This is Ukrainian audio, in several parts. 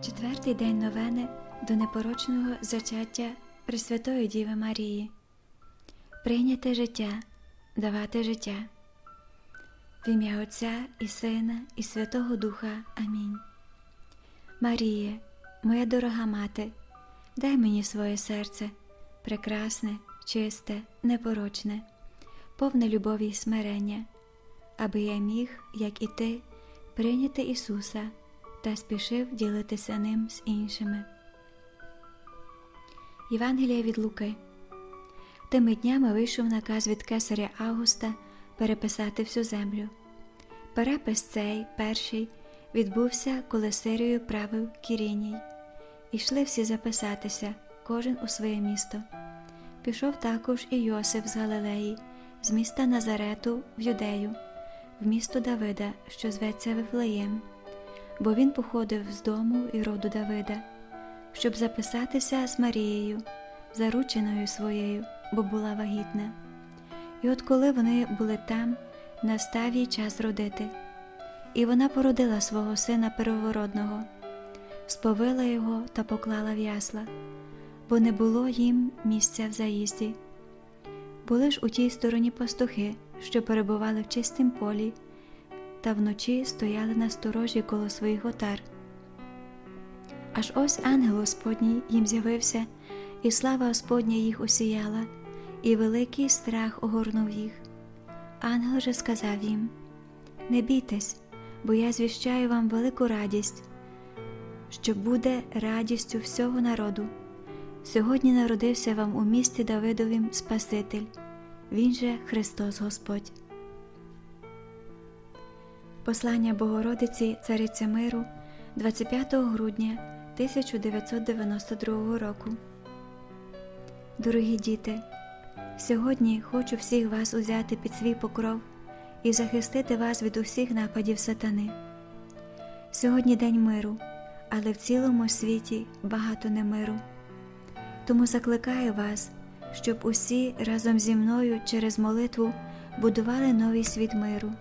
Четвертий день новени до непорочного зачаття Пресвятої Діви Марії. Прийняти життя, давати життя. В ім'я Отця і Сина, і Святого Духа. Амінь. Маріє, моя дорога мати, дай мені своє серце, прекрасне, чисте, непорочне, повне любові й смирення, аби я міг, як і ти, прийняти Ісуса та спішив ділитися ним з іншими. Євангелія від Луки. Тими днями вийшов наказ від кесаря Августа переписати всю землю. Перепис цей перший відбувся, коли Сирією правив Кіріній. Ішли всі записатися, кожен у своє місто. Пішов також і Йосиф з Галилеї, з міста Назарету в Юдею, в місто Давида, що зветься Вифлеєм, бо він походив з дому і роду Давида, щоб записатися з Марією, зарученою своєю, бо була вагітна. І от коли вони були там, настав їй час родити, і вона породила свого сина первородного, сповила його та поклала в ясла, бо не було їм місця в заїзді. Були ж у тій стороні пастухи, що перебували в чистім полі, та вночі стояли на сторожі коло своїх отар. Аж ось ангел Господній їм з'явився, і слава Господня їх осіяла, і великий страх огорнув їх. Ангел же сказав їм: Не бійтесь, бо я звіщаю вам велику радість, що буде радістю всього народу. Сьогодні народився вам у місті Давидовім Спаситель, Він же Христос Господь. Послання Богородиці Цариці Миру 25 грудня 1992 року. Дорогі діти, сьогодні хочу всіх вас узяти під свій покров і захистити вас від усіх нападів сатани. Сьогодні день миру, але в цілому світі багато немиру. Тому закликаю вас, щоб усі разом зі мною через молитву будували новий світ миру.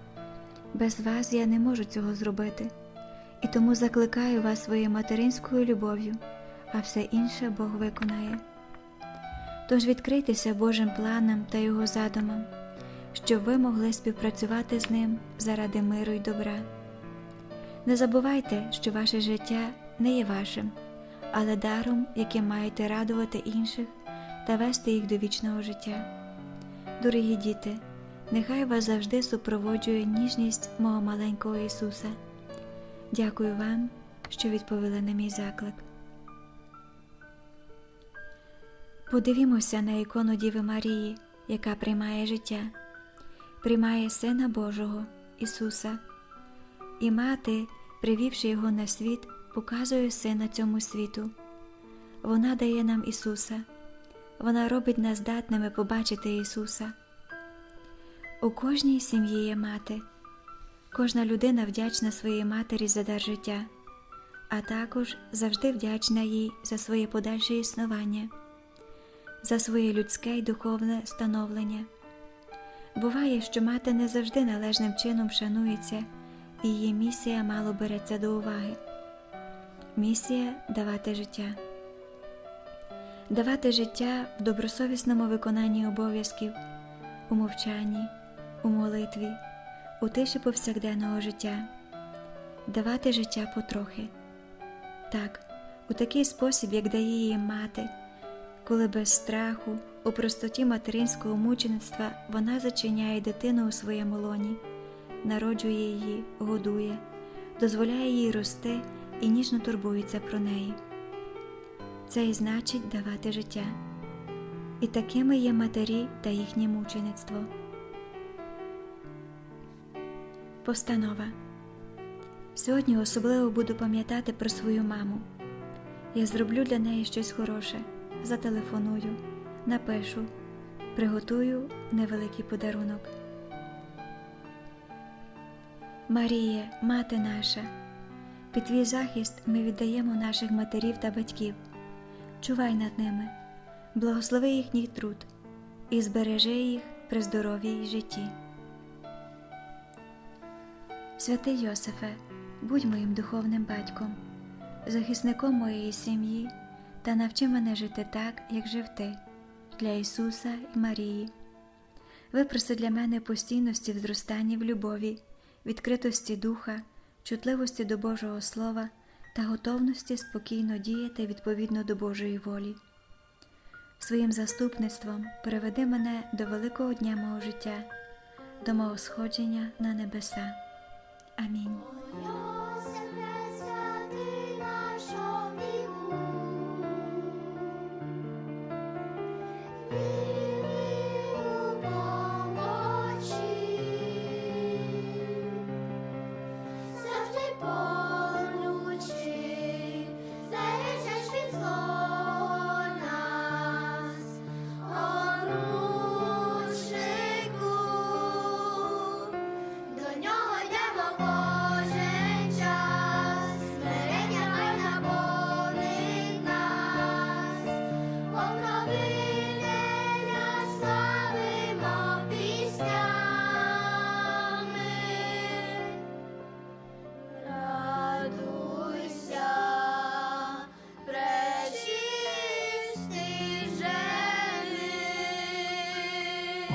Без вас я не можу цього зробити, і тому закликаю вас своєю материнською любов'ю, а все інше Бог виконає. Тож відкрийтеся Божим планам та Його задумам, щоб ви могли співпрацювати з ним заради миру й добра. Не забувайте, що ваше життя не є вашим, але даром, яким маєте радувати інших та вести їх до вічного життя. Дорогі діти, нехай вас завжди супроводжує ніжність мого маленького Ісуса. Дякую вам, що відповіли на мій заклик. Подивімося на ікону Діви Марії, яка приймає життя, приймає Сина Божого Ісуса, і мати, привівши Його на світ, показує Сина цьому світу. Вона дає нам Ісуса, вона робить нас здатними побачити Ісуса. У кожній сім'ї є мати, кожна людина вдячна своїй матері за дар життя, а також завжди вдячна їй за своє подальше існування за своє людське й духовне становлення. Буває, що мати не завжди належним чином шанується, і її місія мало береться до уваги. Місія давати життя, давати життя в добросовісному виконанні обов'язків, у мовчанні, у молитві, у тиші повсякденного життя, давати життя потрохи. Так, у такий спосіб, як дає її мати коли без страху, у простоті материнського мучеництва вона зачиняє дитину у своєму лоні, народжує її, годує, дозволяє їй рости і ніжно турбується про неї. Це і значить давати життя. І такими є матері та їхнє мучеництво. Постанова Сьогодні особливо буду пам'ятати про свою маму. Я зроблю для неї щось хороше зателефоную, напишу, приготую невеликий подарунок. Маріє, мати наша, під твій захист ми віддаємо наших матерів та батьків. Чувай над ними, благослови їхній труд і збережи їх при здоров'ї й житті. Святий Йосифе, будь моїм духовним батьком, захисником моєї сім'ї та навчи мене жити так, як жив ти, для Ісуса і Марії. Випроси для мене постійності в зростанні в любові, відкритості духа, чутливості до Божого Слова та готовності спокійно діяти відповідно до Божої волі. Своїм заступництвом приведи мене до великого дня мого життя, до мого сходження на небеса. Амінь.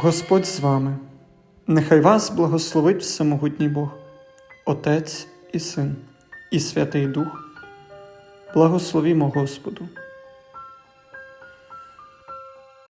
Господь з вами. Нехай вас благословить Всемогутній Бог, Отець і Син, і Святий Дух. Благословімо Господу.